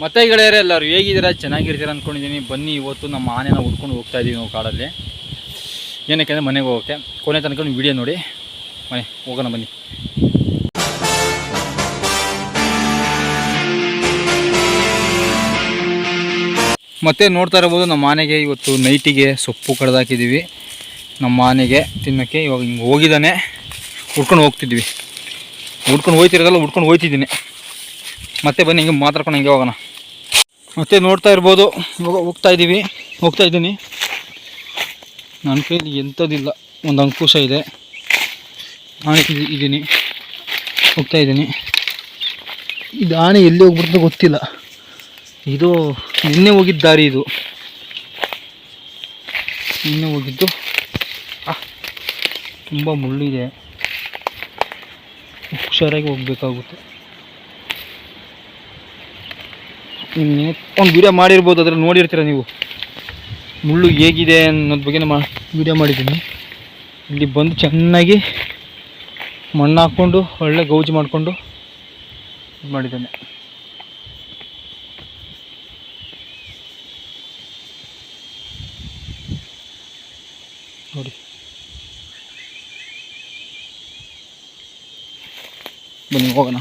ಮತ್ತೆ ಗೆಳೆಯರೆ, ಎಲ್ಲರೂ ಹೇಗಿದ್ದೀರಾ? ಚೆನ್ನಾಗಿರ್ತೀರ ಅಂದ್ಕೊಂಡಿದ್ದೀನಿ ಬನ್ನಿ, ಇವತ್ತು ನಮ್ಮ ಆನೆನ ಉದ್ಕೊಂಡು ಹೋಗ್ತಾ ಇದ್ದೀವಿ ನಾವು ಕಾಡಲ್ಲಿ. ಏನಕ್ಕೆ ಅಂದರೆ ಮನೆಗೆ ಹೋಗೋಕ್ಕೆ. ಕೊನೆ ತನಕ ವಿಡಿಯೋ ನೋಡಿ. ಮನೆ, ಹೋಗೋಣ ಬನ್ನಿ. ಮತ್ತೆ ನೋಡ್ತಾ ಇರ್ಬೋದು, ನಮ್ಮ ಆನೆಗೆ ಇವತ್ತು ನೈಟಿಗೆ ಸೊಪ್ಪು ಕಡ್ದಾಕಿದ್ದೀವಿ. ನಮ್ಮ ಆನೆಗೆ ತಿನ್ನೋಕ್ಕೆ ಇವಾಗ ಹಿಂಗೆ ಹೋಗಿದ್ದಾನೆ. ಹುಡ್ಕೊಂಡು ಹೋಗ್ತಿದ್ವಿ. ಹುಡ್ಕೊಂಡು ಹೋಯ್ತಿರೋದಲ್ಲ ಹುಡ್ಕೊಂಡು ಹೋಯ್ತಿದ್ದೀನಿ. ಮತ್ತೆ ಬನ್ನಿ, ಹಿಂಗೆ ಮಾತಾಡ್ಕೊಂಡು ಹಂಗೆ ಹೋಗೋಣ. ಮತ್ತೆ ನೋಡ್ತಾ ಇರ್ಬೋದು, ಇವಾಗ ಹೋಗ್ತಾ ಇದ್ದೀವಿ, ಹೋಗ್ತಾ ಇದ್ದೀನಿ. ನನ್ನ ಕೈಲಿ ಎಂಥದ್ದಿಲ್ಲ, ಒಂದು ಅಂಕುಶ ಇದೆ. ನಾನು ಇದ್- ಇದ್ದೀನಿ, ಹೋಗ್ತಾ ಇದ್ದೀನಿ. ಇದು ಆನೆ ಎಲ್ಲಿ ಹೋಗ್ಬಿಡ್ತು ಗೊತ್ತಿಲ್ಲ. ಇದು ನಿನ್ನೆ ಹೋಗಿದ್ದ ದಾರಿ ಇದು. ನಿನ್ನೆ ಹೋಗಿದ್ದು ತುಂಬ ಮುಳ್ಳಿದೆ ಹುಷಾರಾಗಿ ಹೋಗ್ಬೇಕಾಗುತ್ತೆ ನಿನ್ನೆ ಒಂದು ವಿಡಿಯೋ ಮಾಡಿರ್ಬೋದು ಅದ್ರಲ್ಲಿ ನೋಡಿರ್ತೀರ ನೀವು? ಮುಳ್ಳು ಹೇಗಿದೆ ಅನ್ನೋದ್ರ ಬಗ್ಗೆ ಮಾ ವಿಡಿಯೋ ಮಾಡಿದ್ದೀನಿ. ಇಲ್ಲಿ ಬಂದು ಚೆನ್ನಾಗಿ ಮಣ್ಣು ಹಾಕ್ಕೊಂಡು, ಒಳ್ಳೆ ಗೌಜು ಮಾಡಿಕೊಂಡು ಇದು ಮಾಡಿದ್ದೇನೆ. ನೋಡಿ. ಬನ್ನಿ, ಹೋಗೋಣ.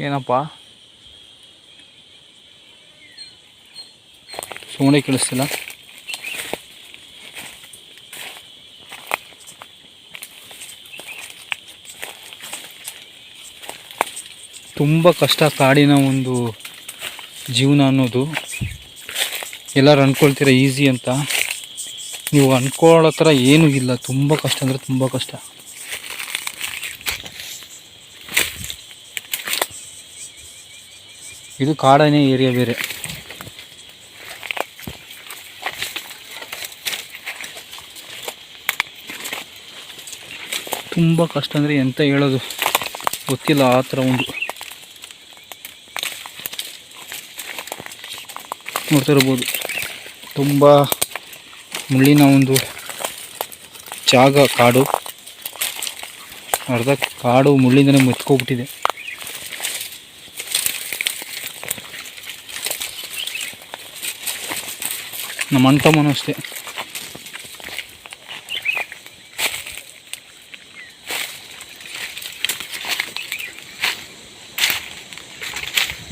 ಏನಪ್ಪ? ಸೋಣೆ ಕೇಳಿಸ್ತಿಲ್ಲ? ತುಂಬ ಕಷ್ಟ ಕಾಡಿನ ಒಂದು ಜೀವನ ಅನ್ನೋದು. ಎಲ್ಲರೂ ಅಂದ್ಕೊಳ್ತೀರ ಈಸಿ ಅಂತ? ನೀವು ಅಂದ್ಕೊಳ್ಳೋ ಥರ ಏನೂ ಇಲ್ಲ. ತುಂಬ ಕಷ್ಟ ಅಂದರೆ ತುಂಬ ಕಷ್ಟ. ಇದು ಕಾಡನೇ ಏರಿಯಾ ಬೇರೆ. ತುಂಬ ಕಷ್ಟ ಅಂದರೆ ಎಂತ ಹೇಳೋದು? ಗೊತ್ತಿಲ್ಲ ಆ ಥರ ಒಂದು ನೋಡ್ತಾ ಇರ್ಬೋದು. ತುಂಬ ಮುಳ್ಳಿನ ಒಂದು ಜಾಗ ಕಾಡು. ಅರ್ಧ ಕಾಡು ಮುಳ್ಳಿಂದನೇ ಮುಚ್ಕೋಗ್ಬಿಟ್ಟಿದೆ ನಮ್ಮ ತಮ್ಮನೂ ಅಷ್ಟೇ.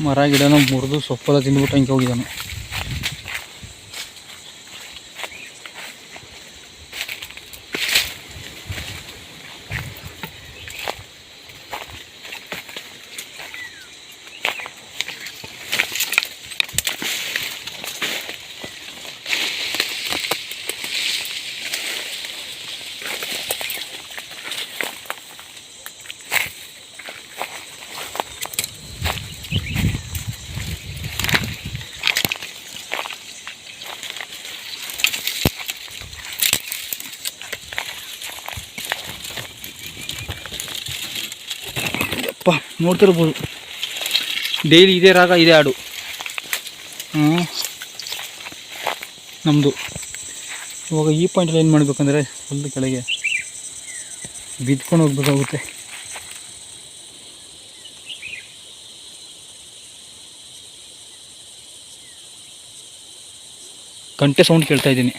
ಮರ ಗಿಡನ ಮುರಿದು ಸೊಪ್ಪೆಲ್ಲ ತಿಂದ್ಬಿಟ್ಟು ಹಂಗೆ ಹೋಗಿದ್ದಾನೆ. ನೋಡ್ತಿರ್ಬೋದು. ಡೈಲಿ ಇದೇ ರಾಗ, ಇದೇ ಹಾಡು. ನಮ್ಮದು ಇವಾಗ ಈ ಪಾಯಿಂಟಲ್ಲಿ ಏನು ಮಾಡಬೇಕಂದ್ರೆ ಫುಲ್ ಕೆಳಗೆ ಬಿದ್ಕೊಂಡು ಹೋಗ್ಬೇಕಾಗುತ್ತೆ. ಗಂಟೆ ಸೌಂಡ್ ಕೇಳ್ತಾ ಇದ್ದೀನಿ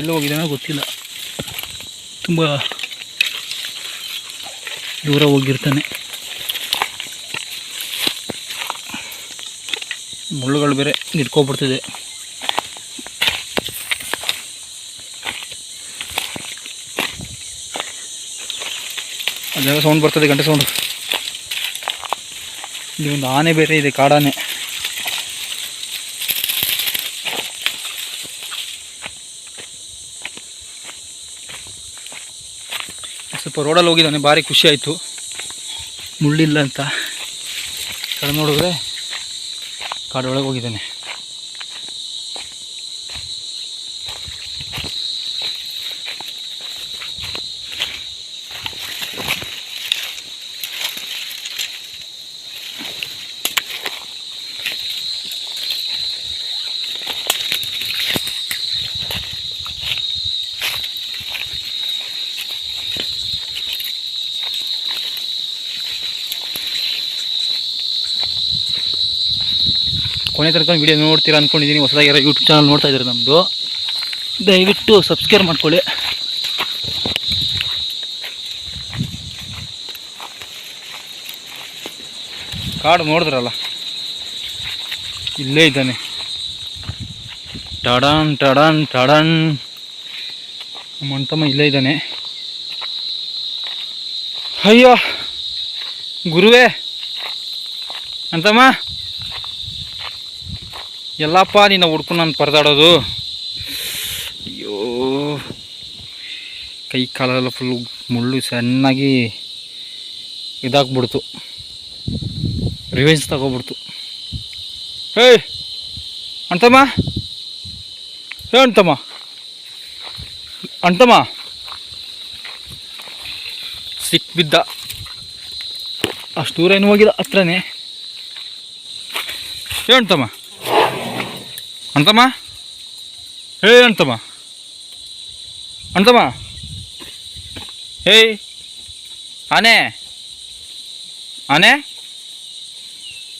ಎಲ್ಲೋ ಹೋಗಿದ್ದಾನೋ ಗೊತ್ತಿಲ್ಲ ತುಂಬ ದೂರ ಹೋಗಿರ್ತಾನೆ. ಮುಳ್ಳುಗಳು ಬೇರೆ ನಿಡ್ಕೊಬಿಡ್ತಿದೆ ಅದೆಲ್ಲ ಸೌಂಡ್ ಬರ್ತದೆ, ಗಂಟೆ ಸೌಂಡ್ ಇಲ್ಲಿ ಒಂದು ಆನೆ ಬೇರೆ ಇದೆ, ಕಾಡಾನೆ. ಸ್ವಲ್ಪ ರೋಡಲ್ಲಿ ಹೋಗಿದ್ದಾನೆ ಭಾರಿ ಖುಷಿ ಆಯಿತು. ಮುಳ್ಳಿಲ್ಲ ಅಂತ. ಕಡೆ ನೋಡಿದ್ರೆ ಕಾಡೊಳಗೆ ಹೋಗಿದ್ದಾನೆ. ಕೊನೆ ತನಕ ವಿಡಿಯೋ ನೋಡ್ತೀರಾ ಅಂದ್ಕೊಂಡಿದ್ದೀನಿ ಹೊಸದಾಗಿರೋ ಯೂಟ್ಯೂಬ್ ಚಾನಲ್ ನೋಡ್ತಾ ಇದ್ದಾರೆ ನಮ್ಮದು ದಯವಿಟ್ಟು ಸಬ್ಸ್ಕ್ರೈಬ್ ಮಾಡ್ಕೊಳ್ಳಿ. ಕಾಡು ನೋಡಿದ್ರಲ್ಲ? ಇಲ್ಲೇ ಇದ್ದಾನೆ. ಟಡನ್ ಟಡನ್ ಟಡನ್. ನಮ್ಮ ಅಣ್ತಮ್ಮ ಇಲ್ಲೇ ಇದ್ದಾನೆ. ಅಯ್ಯೋ, ಗುರುವೇ. ಅಂತಮ್ಮ ಎಲ್ಲಪ್ಪ, ನಿನ್ನ ಹುಡ್ಕೊಂಡು ನಾನು ಪರದಾಡೋದು. ಅಯ್ಯೋ. ಕೈ ಕಾಲೆಲ್ಲ ಫುಲ್ ಮುಳ್ಳು ಸಣ್ಣಾಗಿ ಇದಾಗ್ಬಿಡ್ತು. ರಿವೆಂಜ್ ತಗೋಬಿಡ್ತು. ಹೇ ಅಣ್ತಮ್ಮ. ಹೇ ಅಣ್ತಮ್ಮ. ಅಣ್ತಮ್ಮ. ಸಿಕ್ ಬಿದ್ದ. ಅಷ್ಟು ದೂರ ಏನು ಹೋಗಿಲ್ಲ, ಹತ್ರನೇ. ಹೇ ಅಣ್ತಮ್ಮ. ಅಣ್ತಮ್ಮ? ಹೇ ಅಂತಮ್ಮ ಅಂತಮ್ಮ ಹೇಯ್ ಆನೆ. ಆನೆ.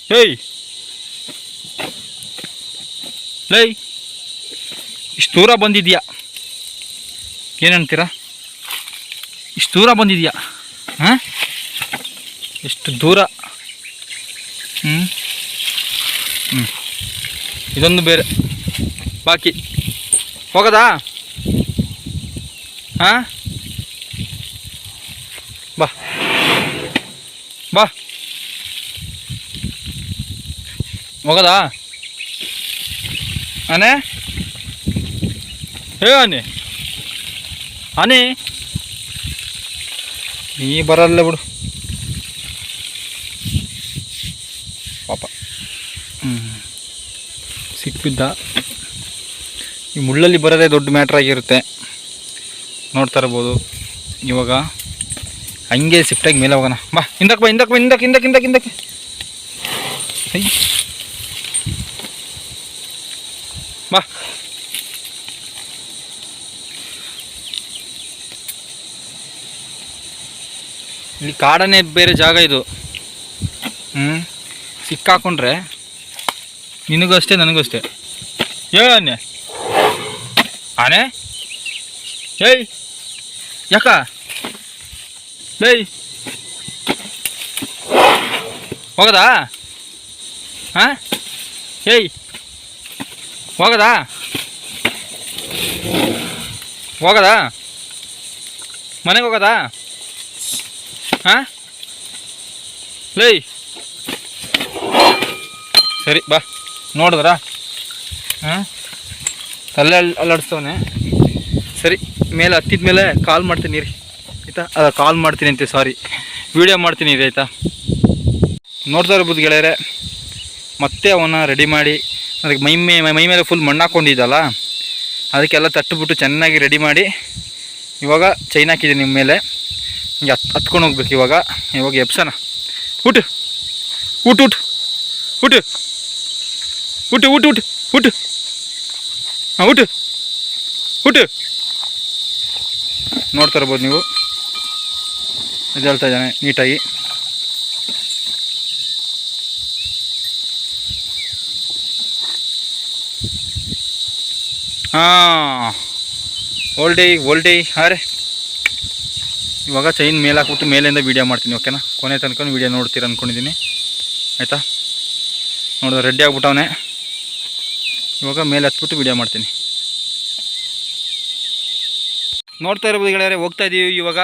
ಹೇಯ್ ಲೈ. ಇಷ್ಟು ದೂರ ಬಂದಿದೆಯಾ? ಏನಂತೀರಾ ಇಷ್ಟು ದೂರ ಬಂದಿದೆಯಾ? ಹಾಂ? ಎಷ್ಟು ದೂರ. ಹ್ಞೂ ಹ್ಞೂ ಇದೊಂದು ಬೇರೆ. ಬಾಕಿ. ಹೋಗದಾ? ಹಾಂ? ಬಾ. ಬಾ. ಹೋಗದಾ? ಅನೆ ಹೇ ಅನಿ ಅನಿ ನೀ ಬರಲ್ಲ ಬಿಡು. ಪಾಪ. ಹ್ಞೂ ಸಿಕ್ಕಿದ್ದ ಈ ಮುಳ್ಳಲ್ಲಿ ಬರೋದೇ ದೊಡ್ಡ ಮ್ಯಾಟ್ರ್ ಆಗಿರುತ್ತೆ. ನೋಡ್ತಾ ಇರ್ಬೋದು ಇವಾಗ ಹಂಗೆ ಶಿಫ್ಟಾಗಿ ಮೇಲೆ ಹೋಗೋಣ. ಬಾ ಹಿಂದಕ್ಕೆ ಬಾ ಹಿಂದಕ್ಕೆ ಬಾ ಹಿಂದಕ್ಕೆ ಹಿಂದಕ್ಕೆ ಹಿಂದಕ್ಕೆ ಹಿಂದಕ್ಕೆ. ಬಾ. ಇಲ್ಲಿ ಕಾಡನೇ ಬೇರೆ ಜಾಗ ಇದು. ಹ್ಞೂ ಸಿಕ್ಕಾಕೊಂಡ್ರೆ ನಿನಗೂ ಅಷ್ಟೇ ನನಗೂ ಅಷ್ಟೇ ಏ ಆನೆ ಏಯ್ ಯಾಕ ಏಯ್ ಹೋಗದಾ ಹಾಂ ಏಯ್ ಹೋಗದಾ ಹೋಗದಾ ಮನೆಗೆ ಹೋಗೋದಾ ಹಾಂ ಲೇಯ್ ಸರಿ ಬಾ ನೋಡಿದ್ರಾ ಹಾಂ ಅಲ್ಲೇ ಅಲ್ ಅಲ್ಲಾಡಿಸ್ತವನೆ. ಸರಿ, ಮೇಲೆ ಹತ್ತಿದ ಮೇಲೆ ಕಾಲ್ ಮಾಡ್ತೀನಿ ರೀ ಆಯಿತಾ? ಅದ ಕಾಲ್ ಮಾಡ್ತೀನಿ ಅಂತೆ ಸಾರಿ ವಿಡಿಯೋ ಮಾಡ್ತೀನಿ ರೀ ಆಯಿತಾ? ನೋಡ್ತಾ ಇರ್ಬೋದು ಗೆಳೆಯರೆ, ಮತ್ತೆ ಅವನ್ನ ರೆಡಿ ಮಾಡಿ, ಅದಕ್ಕೆ ಮೈ ಮೇ ಮೈ ಮೇಲೆ ಫುಲ್ ಮಣ್ಣು ಹಾಕ್ಕೊಂಡಿದ್ದಲ್ಲ ಅದಕ್ಕೆಲ್ಲ ತಟ್ಟುಬಿಟ್ಟು ಚೆನ್ನಾಗಿ ರೆಡಿ ಮಾಡಿ, ಇವಾಗ ಚೈನ್ ಹಾಕಿದೆ ನಿಮ್ಮ ಮೇಲೆ. ಹಿಂಗೆ ಹತ್ ಹತ್ಕೊಂಡು ಹೋಗ್ಬೇಕು ಇವಾಗ. ಇವಾಗ ಎಪ್ಸನ ಊಟ. ಊಟ ಊಟ. ಊಟ. ಊಟ ಊಟ ಊಟ. ಊಟ. ಹಾಂ ಊಟ ಊಟ ನೋಡ್ತಾ ಇರ್ಬೋದು ನೀವು. ಇದು ಹೇಳ್ತಾ ಇದ್ದಾನೆ, ನೀಟಾಗಿ. ಹಾಂ. ಓಲ್ಡೇ ಓಲ್ಡೇ ರೀ ಇವಾಗ ಚೈನ್ ಮೇಲೆ ಹಾಕ್ಬಿಟ್ಟು ಮೇಲಿಂದ ವೀಡಿಯೋ ಮಾಡ್ತೀನಿ ಓಕೆನಾ ಕೊನೆ ತನಕ ವೀಡಿಯೋ ನೋಡ್ತೀರ ಅಂದ್ಕೊಂಡಿದ್ದೀನಿ ಆಯಿತಾ? ನೋಡಿದ್ರೆ ರೆಡಿ ಆಗ್ಬಿಟ್ಟವನೆ. ಇವಾಗ ಮೇಲೆ ಹತ್ಬಿಟ್ಟು ವೀಡಿಯೋ ಮಾಡ್ತೀನಿ. ನೋಡ್ತಾ ಇರ್ಬೋದು ಗೆಳೆಯರೆ, ಹೋಗ್ತಾ ಇದ್ದೀವಿ ಇವಾಗ.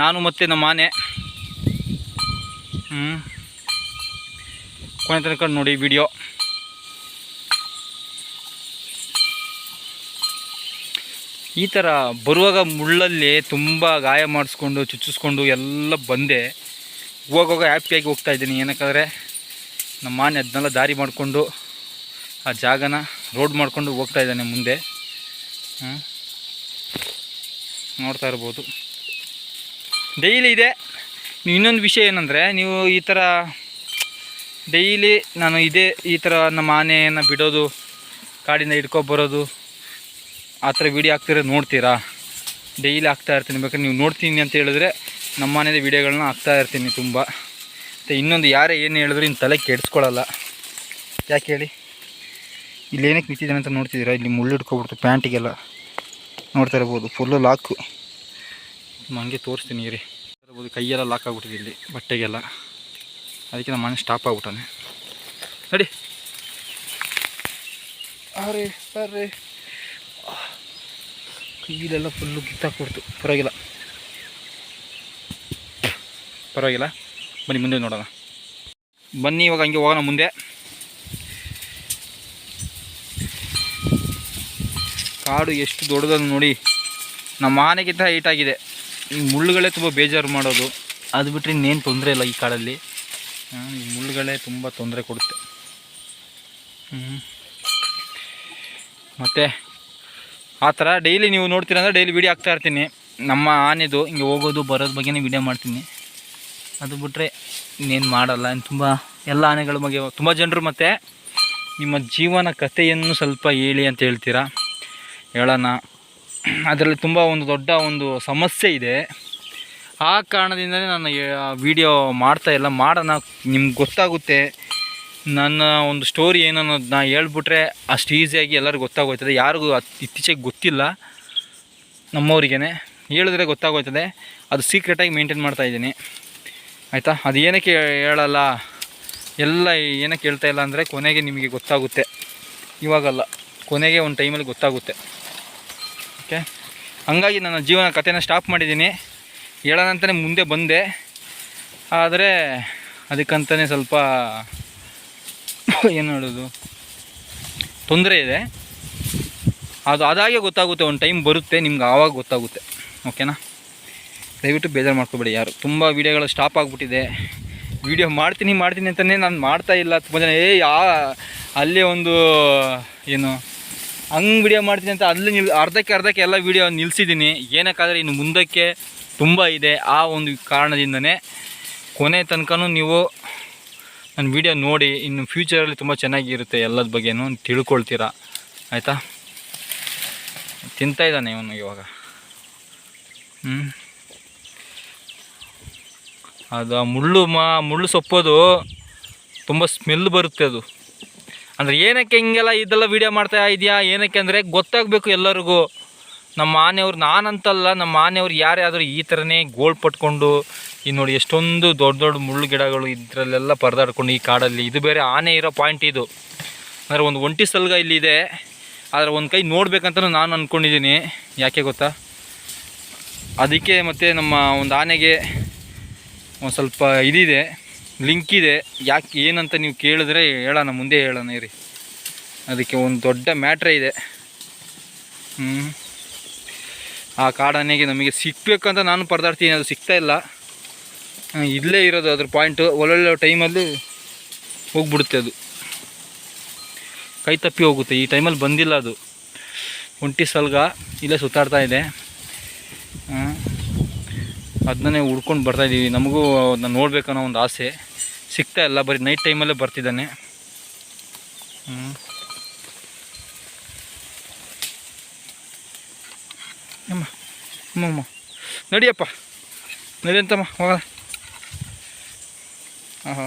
ನಾನು ಮತ್ತು ನಮ್ಮ ಆನೆ. ಹ್ಞೂ ಕೊನೆ ತನಕ ನೋಡಿ ವಿಡಿಯೋ ಈ ಥರ ಬರುವಾಗ ಮುಳ್ಳಲ್ಲಿ ತುಂಬ ಗಾಯ ಮಾಡಿಸ್ಕೊಂಡು, ಚುಚ್ಚಿಸ್ಕೊಂಡು ಎಲ್ಲ ಬಂದೆ. ಹೋಗೋಗ ಹ್ಯಾಪಿಯಾಗಿ ಹೋಗ್ತಾ ಇದ್ದೀನಿ. ಏನಕ್ಕಾದ್ರೆ ನಮ್ಮ ಮಾನೆ ಅದನ್ನೆಲ್ಲ ದಾರಿ ಮಾಡಿಕೊಂಡು ಆ ಜಾಗನ ರೋಡ್ ಮಾಡಿಕೊಂಡು ಹೋಗ್ತಾ ಇದ್ದಾನೆ ಮುಂದೆ. ನೋಡ್ತಾ ಇರ್ಬೋದು. ಡೈಲಿ ಇದೆ. ಇನ್ನೊಂದು ವಿಷಯ ಏನಂದರೆ, ನೀವು ಈ ಥರ ಡೈಲಿ ನಾನು ಇದೇ ಈ ಥರ ನಮ್ಮ ಆನೆಯನ್ನು ಬಿಡೋದು, ಕಾಡಿಂದ ಹಿಡ್ಕೊಬರೋದು ಆ ಥರ ವೀಡಿಯೋ ಹಾಕ್ತಿರೋದು ನೋಡ್ತೀರಾ? ಡೈಲಿ ಹಾಕ್ತಾ ಇರ್ತೀನಿ. ಬೇಕಾದ್ರೆ ನೀವು ನೋಡ್ತೀನಿ ಅಂತ ಹೇಳಿದ್ರೆ ನಮ್ಮ ಮನೆಯ ವೀಡಿಯೋಗಳನ್ನ ಹಾಕ್ತಾ ಇರ್ತೀನಿ ತುಂಬ. ಮತ್ತು ಇನ್ನೊಂದು ಯಾರೇ ಏನು ಹೇಳಿದ್ರು ಇನ್ನು ತಲೆ ಕೆಡಿಸ್ಕೊಳ್ಳಲ್ಲ ಯಾಕೆ ಹೇಳಿ? ಇಲ್ಲಿ ಏನಕ್ಕೆ ನಿಂತಿದ್ದಾನೆ ಅಂತ ನೋಡ್ತಿದ್ದೀರಾ? ಇಲ್ಲಿ ಮುಳ್ಳು ಹಿಡ್ಕೊಬಿಡ್ತು, ಪ್ಯಾಂಟಿಗೆಲ್ಲ. ನೋಡ್ತಾ ಇರ್ಬೋದು ಫುಲ್ಲು ಲಾಕು ಹಂಗೆ ತೋರಿಸ್ತೀನಿ ರೀ ಇರ್ಬೋದು, ಕೈಯೆಲ್ಲ ಲಾಕ್ ಆಗ್ಬಿಟ್ಟಿದೆ ಇಲ್ಲಿ, ಬಟ್ಟೆಗೆಲ್ಲ. ಅದಕ್ಕೆ ನಮ್ಮ ಮನೆ ಸ್ಟಾಪ್ ಆಗ್ಬಿಟ್ಟಾನೆ ನಡಿ. ಅರೆ ಅರೆ. ಕೈಲೆಲ್ಲ ಫುಲ್ಲು ಕಿತ್ತಾಕ್ಬಿಡ್ತು ಪರವಾಗಿಲ್ಲ. ಪರವಾಗಿಲ್ಲ. ಬನ್ನಿ, ಮುಂದೆ ನೋಡೋಣ. ಬನ್ನಿ, ಇವಾಗ ಹಂಗೆ ಹೋಗೋಣ ಮುಂದೆ. ಕಾಡು ಎಷ್ಟು ದೊಡ್ಡದನ್ನು ನೋಡಿ. ನಮ್ಮ ಆನೆಗಿಂತ ಹೈಟ್ ಆಗಿದೆ. ಈ ಮುಳ್ಳುಗಳೇ ತುಂಬ ಬೇಜಾರು ಮಾಡೋದು. ಅದು ಬಿಟ್ಟರೆ ಇನ್ನೇನು ತೊಂದರೆ ಇಲ್ಲ ಈ ಕಾಡಲ್ಲಿ. ಈ ಮುಳ್ಳುಗಳೇ ತುಂಬ ತೊಂದರೆ ಕೊಡುತ್ತೆ. ಮತ್ತು ಆ ಥರ ಡೈಲಿ ನೀವು ನೋಡ್ತೀರ ಅಂದರೆ ಡೈಲಿ ವೀಡಿಯೋ ಹಾಕ್ತಾ ಇರ್ತೀನಿ. ನಮ್ಮ ಆನೆದು ಹಿಂಗೆ ಹೋಗೋದು ಬರೋದು ಬಗ್ಗೆನೇ ವೀಡಿಯೋ ಮಾಡ್ತೀನಿ. ಅದು ಬಿಟ್ಟರೆ ಇನ್ನೇನು ಮಾಡಲ್ಲ. ಇನ್ನು ತುಂಬ ಎಲ್ಲ ಆನೆಗಳ ಬಗ್ಗೆ ತುಂಬ ಜನರು ಮತ್ತು ನಿಮ್ಮ ಜೀವನ ಕಥೆಯನ್ನು ಸ್ವಲ್ಪ ಹೇಳಿ ಅಂತ ಹೇಳ್ತೀರಾ? ಹೇಳೋಣ. ಅದರಲ್ಲಿ ತುಂಬ ಒಂದು ದೊಡ್ಡ ಒಂದು ಸಮಸ್ಯೆ ಇದೆ. ಆ ಕಾರಣದಿಂದಲೇ ನಾನು ವಿಡಿಯೋ ಮಾಡ್ತಾ ಇಲ್ಲ. ಮಾಡೋಣ, ನಿಮ್ಗೆ ಗೊತ್ತಾಗುತ್ತೆ. ನನ್ನ ಒಂದು ಸ್ಟೋರಿ ಏನನ್ನೋದು ನಾ ಹೇಳ್ಬಿಟ್ರೆ ಅಷ್ಟು ಈಸಿಯಾಗಿ ಎಲ್ಲರಿಗೂ ಗೊತ್ತಾಗೋಯ್ತದೆ. ಯಾರಿಗೂ ಇತ್ತೀಚೆಗೆ ಗೊತ್ತಿಲ್ಲ. ನಮ್ಮವ್ರಿಗೇ ಹೇಳಿದ್ರೆ ಗೊತ್ತಾಗೋಯ್ತದೆ. ಅದು ಸೀಕ್ರೆಟಾಗಿ ಮೇಂಟೈನ್ ಮಾಡ್ತಾ ಇದ್ದೀನಿ. ಆಯಿತಾ? ಅದು ಏನಕ್ಕೆ ಹೇಳಲ್ಲ? ಎಲ್ಲ ಏನಕ್ಕೆ ಹೇಳ್ತಾ ಇಲ್ಲ ಅಂದರೆ ಕೊನೆಗೆ ನಿಮಗೆ ಗೊತ್ತಾಗುತ್ತೆ. ಇವಾಗಲ್ಲ. ಕೊನೆಗೆ ಒಂದು ಟೈಮಲ್ಲಿ ಗೊತ್ತಾಗುತ್ತೆ. ಓಕೆ ಹಂಗಾಗಿ ನನ್ನ ಜೀವನ ಕಥೆನ ಸ್ಟಾಪ್ ಮಾಡಿದ್ದೀನಿ. ಹೇಳೋಣಂತಲೇ ಮುಂದೆ ಬಂದೆ. ಆದರೆ ಅದಕ್ಕಂತಲೇ ಸ್ವಲ್ಪ ಏನು ಹೇಳೋದು? ತೊಂದರೆ ಇದೆ. ಅದು ಅದಾಗೆ ಗೊತ್ತಾಗುತ್ತೆ, ಒಂದು ಟೈಮ್ ಬರುತ್ತೆ, ನಿಮ್ಗೆ ಆವಾಗ ಗೊತ್ತಾಗುತ್ತೆ. ಓಕೆನಾ ದಯವಿಟ್ಟು ಬೇಜಾರು ಮಾಡ್ಕೊಬೇಡಿ ಯಾರು. ತುಂಬ ವೀಡಿಯೋಗಳು ಸ್ಟಾಪ್ ಆಗಿಬಿಟ್ಟಿದೆ. ವೀಡಿಯೋ ಮಾಡ್ತೀನಿ ಮಾಡ್ತೀನಿ ಅಂತಲೇ ನಾನು ಮಾಡ್ತಾ ಇಲ್ಲ. ತುಂಬ ಜನ ಏ ಯಾ ಅಲ್ಲೇ ಒಂದು, ಏನು ಹಂಗೆ ವಿಡಿಯೋ ಮಾಡ್ತೀನಿ ಅಂತ ಅಲ್ಲಿ ನಿಲ್, ಅರ್ಧಕ್ಕೆ ಅರ್ಧಕ್ಕೆ ಎಲ್ಲ ವೀಡಿಯೋ ನಿಲ್ಲಿಸಿದ್ದೀನಿ ಏನಕ್ಕಾದರೆ ಇನ್ನು ಮುಂದಕ್ಕೆ ತುಂಬ ಇದೆ ಆ ಒಂದು ಕಾರಣದಿಂದನೇ ಕೊನೆ ತನಕನೂ ನೀವು ನನ್ನ ವಿಡಿಯೋ ನೋಡಿ, ಇನ್ನು ಫ್ಯೂಚರಲ್ಲಿ ತುಂಬ ಚೆನ್ನಾಗಿರುತ್ತೆ ಎಲ್ಲದ ಬಗ್ಗೆನೂ ತಿಳ್ಕೊಳ್ತೀರಾ? ಆಯಿತಾ? ತಿಂತಾಯಿದ್ದಾನೆ ಇವನು ಇವಾಗ. ಹ್ಞೂ ಅದು ಮುಳ್ಳು ಮಾ, ಮುಳ್ಳು ಸೊಪ್ಪೋದು ತುಂಬ ಸ್ಮೆಲ್ ಬರುತ್ತೆ ಅದು. ಅಂದರೆ ಏನಕ್ಕೆ ಹಿಂಗೆಲ್ಲ ಇದೆಲ್ಲ ವೀಡಿಯೋ ಮಾಡ್ತಾ ಇದೆಯಾ? ಏನಕ್ಕೆ ಅಂದರೆ ಗೊತ್ತಾಗಬೇಕು ಎಲ್ಲರಿಗೂ. ನಮ್ಮ ಆನೆಯವ್ರು ನಾನಂತಲ್ಲ, ನಮ್ಮ ಆನೆಯವ್ರು ಯಾರೇ ಈ ಥರನೇ ಗೋಳ್ ಪಟ್ಕೊಂಡು, ಈ ನೋಡಿ ಎಷ್ಟೊಂದು ದೊಡ್ಡ ದೊಡ್ಡ ಮುಳ್ಳು ಗಿಡಗಳು ಇದರಲ್ಲೆಲ್ಲ ಪರದಾಡ್ಕೊಂಡು ಈ ಕಾಡಲ್ಲಿ. ಇದು ಬೇರೆ ಆನೆ ಇರೋ ಪಾಯಿಂಟ್ ಇದು. ಅಂದರೆ ಒಂದು ಒಂಟಿ ಸಲ್ಗ ಇಲ್ಲಿದೆ. ಆದರೆ ಒಂದು ಕೈ ನೋಡ್ಬೇಕಂತ ನಾನು ಅಂದ್ಕೊಂಡಿದ್ದೀನಿ ಯಾಕೆ ಗೊತ್ತಾ? ಅದಕ್ಕೆ ಮತ್ತು ನಮ್ಮ ಒಂದು ಆನೆಗೆ ಒಂದು ಸ್ವಲ್ಪ ಇದಿದೆ. ಲಿಂಕ್ ಇದೆ. ಯಾಕೆ ಏನಂತ ನೀವು ಕೇಳಿದ್ರೆ ಹೇಳೋಣ, ಮುಂದೆ ಹೇಳೋಣ ಇರಿ. ಅದಕ್ಕೆ ಒಂದು ದೊಡ್ಡ ಮ್ಯಾಟ್ರೇ ಇದೆ. ಹ್ಞೂ ಆ ಕಾಡಾನೆಗೆ ನಮಗೆ ಸಿಕ್ಕಬೇಕಂತ ನಾನು ಪರದಾಡ್ತೀನಿ. ಅದು ಸಿಗ್ತಾ ಇಲ್ಲ. ಇಲ್ಲೇ ಇರೋದು ಅದ್ರ ಪಾಯಿಂಟು ಒಳ್ಳೊಳ್ಳೆ ಟೈಮಲ್ಲಿ ಹೋಗ್ಬಿಡುತ್ತೆ ಅದು. ಕೈ ತಪ್ಪಿ ಹೋಗುತ್ತೆ. ಈ ಟೈಮಲ್ಲಿ ಬಂದಿಲ್ಲ ಅದು. ಒಂಟಿ ಸಲ್ಗ ಇಲ್ಲೇ ಸುತ್ತಾಡ್ತಾ ಇದೆ. ಅದನ್ನೇ ಹುಡ್ಕೊಂಡು ಬರ್ತಾಯಿದ್ದೀವಿ ನಮಗೂ ಅದನ್ನ ನೋಡಬೇಕನ್ನೋ ಒಂದು ಆಸೆ. ಸಿಗ್ತಾ ಇಲ್ಲ, ಬರೀ ನೈಟ್ ಟೈಮಲ್ಲೇ ಬರ್ತಿದ್ದಾನೆ. ಹ್ಞೂ ಅಮ್ಮ ಅಮ್ಮಮ್ಮ ನಡಿ ಅಂತಮ್ಮ ಹೋಗೋಣ ಆಹಾ,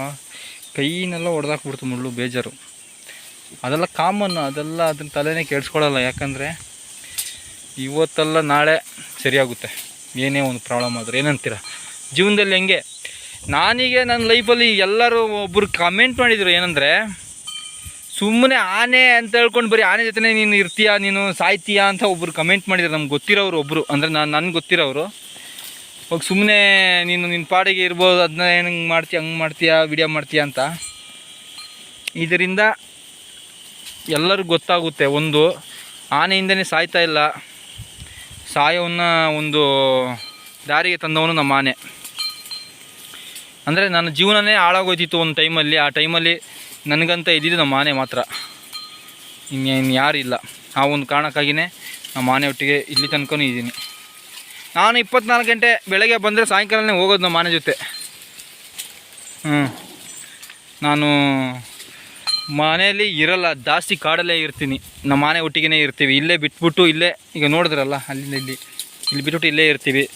ಕೈನೆಲ್ಲ ಹೊಡೆದಾಕ್ಬಿಡ್ತು ಮುಳ್ಳು, ಬೇಜಾರು. ಅದೆಲ್ಲ ಕಾಮನ್ ಅದೆಲ್ಲ ಅದನ್ನ ತಲೆನೇ ಕೆಡಿಸ್ಕೊಳ್ಳಲ್ಲ ಯಾಕಂದರೆ ಇವತ್ತಲ್ಲ ನಾಳೆ ಸರಿಯಾಗುತ್ತೆ. ಏನೇ ಒಂದು ಪ್ರಾಬ್ಲಮ್ ಆದರೂ, ಏನಂತೀರ? ಜೀವನದಲ್ಲಿ ಹೆಂಗೆ? ನಾನೀಗ ನನ್ನ ಲೈಫಲ್ಲಿ ಎಲ್ಲರೂ ಒಬ್ಬರು ಕಮೆಂಟ್ ಮಾಡಿದರು ಏನಂದರೆ, ಸುಮ್ಮನೆ ಆನೆ ಅಂತ ಹೇಳ್ಕೊಂಡು ಬರೀ ಆನೆ ಜೊತೆ ನೀನು ಇರ್ತೀಯ, ನೀನು ಸಾಯ್ತೀಯಾ ಅಂತ ಒಬ್ಬರು ಕಮೆಂಟ್ ಮಾಡಿದ್ರು. ನಮ್ಗೆ ಗೊತ್ತಿರೋರು ಒಬ್ಬರು ಅಂದರೆ ನಾನು ನನ್ಗೆ ಗೊತ್ತಿರೋರು. ಇವಾಗ ಸುಮ್ಮನೆ ನೀನು ನಿನ್ನ ಪಾಡಿಗೆ ಇರ್ಬೋದು ಅದನ್ನ ಹೆಂಗೆ ಮಾಡ್ತೀಯ, ಹಂಗೆ ಮಾಡ್ತೀಯಾ ವಿಡಿಯೋ ಮಾಡ್ತೀಯ ಅಂತ. ಇದರಿಂದ ಎಲ್ಲರಿಗೂ ಗೊತ್ತಾಗುತ್ತೆ. ಒಂದು, ಆನೆಯಿಂದನೇ ಸಾಯ್ತಾ ಇಲ್ಲ. ಸಾಯವನ್ನ ಒಂದು ದಾರಿಗೆ ತಂದವನು ನಮ್ಮ ಆನೆ. ಅಂದರೆ ನನ್ನ ಜೀವನನೇ ಹಾಳಾಗೋಯ್ತಿತ್ತು ಒಂದು ಟೈಮಲ್ಲಿ. ಆ ಟೈಮಲ್ಲಿ ನನಗಂತ ಇದ್ದಿದ್ದು ನಮ್ಮ ಆನೆ ಮಾತ್ರ. ಇನ್ನು ಯಾರು ಇಲ್ಲ. ಆ ಒಂದು ಕಾರಣಕ್ಕಾಗಿಯೇ ನಮ್ಮ ಆನೆ ಒಟ್ಟಿಗೆ ಇಲ್ಲಿ ತನಕನೂ ಇದ್ದೀನಿ. ನಾನು ಇಪ್ಪತ್ನಾಲ್ಕು ಗಂಟೆ ಬೆಳಗ್ಗೆ ಬಂದರೆ ಸಾಯಂಕಾಲನೇ ಹೋಗೋದು ನಮ್ಮ ಆನೆ ಜೊತೆ. ಹ್ಞೂ ನಾನು ಮನೆಯಲ್ಲಿ ಇರಲ್ಲ, ಜಾಸ್ತಿ ಕಾಡಲ್ಲೇ ಇರ್ತೀನಿ. ನಮ್ಮ ಮನೆ ಒಟ್ಟಿಗೆನೇ ಇರ್ತೀವಿ. ಇಲ್ಲೇ ಬಿಟ್ಬಿಟ್ಟು ಇಲ್ಲೇ, ಈಗ ನೋಡಿದ್ರಲ್ಲ, ಅಲ್ಲಿಂದ ಇಲ್ಲಿ ಇಲ್ಲಿ ಬಿಟ್ಬಿಟ್ಟು ಇಲ್ಲೇ ಇರ್ತೀವಿ.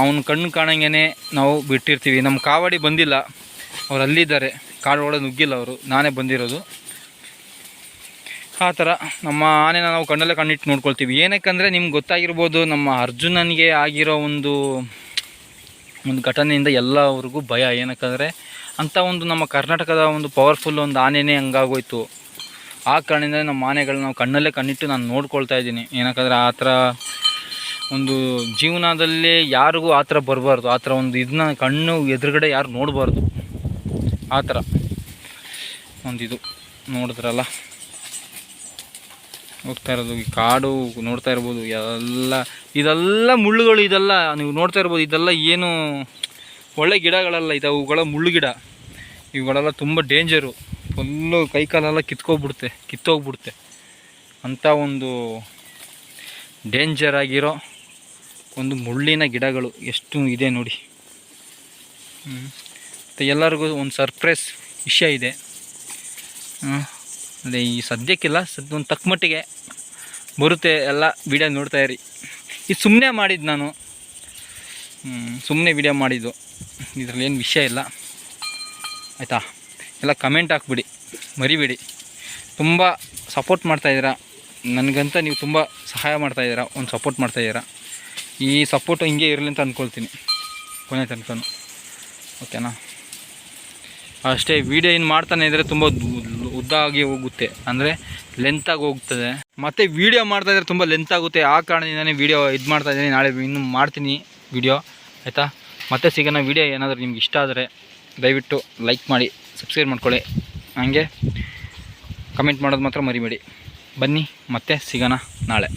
ಅವನ ಕಣ್ಣು ಕಾಣಂಗೆ ನಾವು ಬಿಟ್ಟಿರ್ತೀವಿ. ನಮ್ಮ ಕಾವಡಿ ಬಂದಿಲ್ಲ. ಅವ್ರು ಅಲ್ಲಿದ್ದಾರೆ. ಕಾಡು ಒಳಗೆ ನುಗ್ಗಿಲ್ಲ ಅವರು. ನಾನೇ ಬಂದಿರೋದು. ಆ ಥರ ನಮ್ಮ ಆನೆನ ನಾವು ಕಣ್ಣಲ್ಲೇ ಕಣ್ಣಿಟ್ಟು ನೋಡ್ಕೊಳ್ತೀವಿ. ಏನಕ್ಕಂದರೆ ನಿಮ್ಗೆ ಗೊತ್ತಾಗಿರ್ಬೋದು, ನಮ್ಮ ಅರ್ಜುನನಿಗೆ ಆಗಿರೋ ಒಂದು ಒಂದು ಘಟನೆಯಿಂದ ಎಲ್ಲವ್ರಿಗೂ ಭಯ. ಏನಕ್ಕಂದರೆ ಅಂಥ ಒಂದು ನಮ್ಮ ಕರ್ನಾಟಕದ ಒಂದು ಪವರ್ಫುಲ್ ಒಂದು ಆನೆನೇ ಹಂಗಾಗೋಯ್ತು. ಆ ಕಾರಣದಿಂದ ನಮ್ಮ ಆನೆಗಳನ್ನ ನಾವು ಕಣ್ಣಲ್ಲೇ ಕಣ್ಣಿಟ್ಟು ನಾನು ನೋಡ್ಕೊಳ್ತಾ ಇದ್ದೀನಿ. ಏನಕ್ಕಂದ್ರೆ ಆ ಥರ ಒಂದು ಜೀವನದಲ್ಲಿ ಯಾರಿಗೂ ಆ ಥರ ಬರಬಾರ್ದು. ಆ ಥರ ಒಂದು ಇದನ್ನ ಕಣ್ಣು ಎದುರುಗಡೆ ಯಾರು ನೋಡಬಾರ್ದು. ಆ ಥರ ಇದು ನೋಡಿದ್ರಲ್ಲ? ಹೋಗ್ತಾ ಇರೋದು ಈ ಕಾಡು ನೋಡ್ತಾ ಇರ್ಬೋದು. ಎಲ್ಲ ಇದೆಲ್ಲ ಮುಳ್ಳುಗಳು ಇದೆಲ್ಲ ನೀವು ನೋಡ್ತಾ ಇರ್ಬೋದು. ಇದೆಲ್ಲ ಏನು ಒಳ್ಳೆ ಗಿಡಗಳಲ್ಲ. ಇದು ಅವುಗಳ ಮುಳ್ಳು ಗಿಡ ಇವುಗಳೆಲ್ಲ ತುಂಬ ಡೇಂಜರು ಫುಲ್ಲು ಕೈ ಕಾಲೆಲ್ಲ ಕಿತ್ಕೋಗ್ಬಿಡುತ್ತೆ ಕಿತ್ತೋಗ್ಬಿಡುತ್ತೆ. ಅಂಥ ಒಂದು ಡೇಂಜರ್ ಆಗಿರೋ ಒಂದು ಮುಳ್ಳಿನ ಗಿಡಗಳು ಎಷ್ಟು ಇದೆ ನೋಡಿ. ಮತ್ತು ಎಲ್ಲರಿಗೂ ಒಂದು ಸರ್ಪ್ರೈಸ್ ವಿಷಯ ಇದೆ. ಅದೇ ಈ ಸದ್ಯಕ್ಕಿಲ್ಲ ಸದ್ಯ ಒಂದು ತಕ್ಕ ಮಟ್ಟಿಗೆ ಬರುತ್ತೆ ಎಲ್ಲ ವಿಡಿಯೋ ನೋಡ್ತಾ ಇರಿ. ಇದು ಸುಮ್ಮನೆ ಮಾಡಿದ್ದು ನಾನು. ಸುಮ್ಮನೆ ವಿಡಿಯೋ ಮಾಡಿದ್ದು. ಇದರಲ್ಲಿ ಏನು ವಿಷಯ ಇಲ್ಲ. ಆಯಿತಾ? ಎಲ್ಲ ಕಮೆಂಟ್ ಹಾಕ್ಬಿಡಿ, ಮರಿಬೇಡಿ. ತುಂಬ ಸಪೋರ್ಟ್ ಮಾಡ್ತಾಯಿದ್ದೀರಾ ನನಗಂತ ನೀವು ತುಂಬ ಸಹಾಯ ಮಾಡ್ತಾಯಿದ್ದೀರಾ ಒಂದು ಸಪೋರ್ಟ್ ಮಾಡ್ತಾಯಿದ್ದೀರಾ ಈ ಸಪೋರ್ಟ್ ಹಿಂಗೆ ಇರಲಿ ಅಂತ ಅಂದ್ಕೊಳ್ತೀನಿ ಕೊನೆ ತನಕನು. ಓಕೆನಾ ಅಷ್ಟೇ ವಿಡಿಯೋ ಏನು ಮಾಡ್ತಾನೆ ಇದ್ದರೆ ತುಂಬ ಉದ್ದ ಆಗಿ ಹೋಗುತ್ತೆ. ಅಂದರೆ ಲೆಂತಾಗಿ ಹೋಗ್ತದೆ. ಮತ್ತು ವಿಡಿಯೋ ಮಾಡ್ತಾ ಇದ್ದರೆ ತುಂಬ ಲೆಂತ್ ಆಗುತ್ತೆ. ಆ ಕಾರಣದಿಂದನೇ ವಿಡಿಯೋ ಇದು ಮಾಡ್ತಾ ಇದ್ದೀನಿ. ನಾಳೆ ಇನ್ನೂ ಮಾಡ್ತೀನಿ ವಿಡಿಯೋ ಆಯಿತಾ? ಮತ್ತೆ ಸಿಗೋಣ ವಿಡಿಯೋ ಏನಾದರೂ ನಿಮ್ಗೆ ಇಷ್ಟ ಆದರೆ. ದಯವಿಟ್ಟು ಲೈಕ್ ಮಾಡಿ ಸಬ್ಸ್ಕ್ರೈಬ್ ಮಾಡ್ಕೊಳ್ಳಿ. ಹಾಗೆ ಕಮೆಂಟ್ ಮಾಡೋದು ಮಾತ್ರ ಮರಿಬೇಡಿ. ಬನ್ನಿ ಮತ್ತೆ ಸಿಗೋಣ ನಾಳೆ.